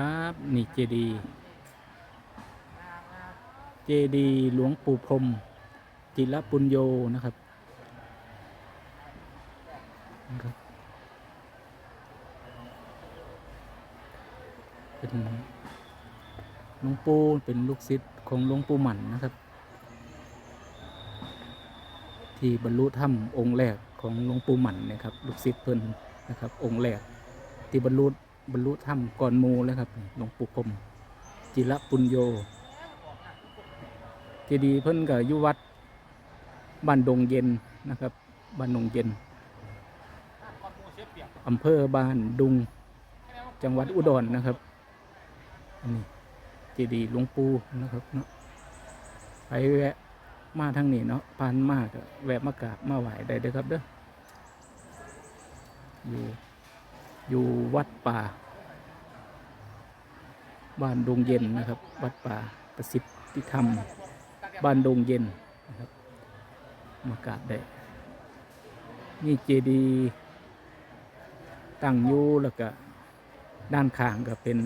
ครับ นี่เจดีเจดีหลวงปู่พรม จิรปุญโยนะครับนะครับเป็นหลวงปู่เป็นลูกศิษย์ของหลวงปู่หมันนะครับ ที่บรรลุธรรมองค์แรกของหลวงปู่หมันนะครับ ลูกศิษย์เพิ่นนะครับ องค์แรกที่บรรลุ บรรลุธรรมก่อนหมูแล้วครับหลวงปู่คม จิระปุญโยเจดีย์เพิ่นกับยุวัดบ้านดงเย็นนะครับบ้านดงเย็นอำเภอบ้านดุง จังหวัดอุดรนะครับอันนี้เจดีย์หลวงปู่นะครับเนาะไปแวะมาทางนี้เนาะผ่านมากแวะมากราบมาไหว้ได้เด้อครับเด้ออยู่ อยู่วัดป่า บ้านดงเย็นนะครับ วัดป่าประสิทธิธรรม บ้านดงเย็นนะครับมากราบได้นี่เจดีย์ตั้งอยู่แล้วก็ด้านข้างก็เป็น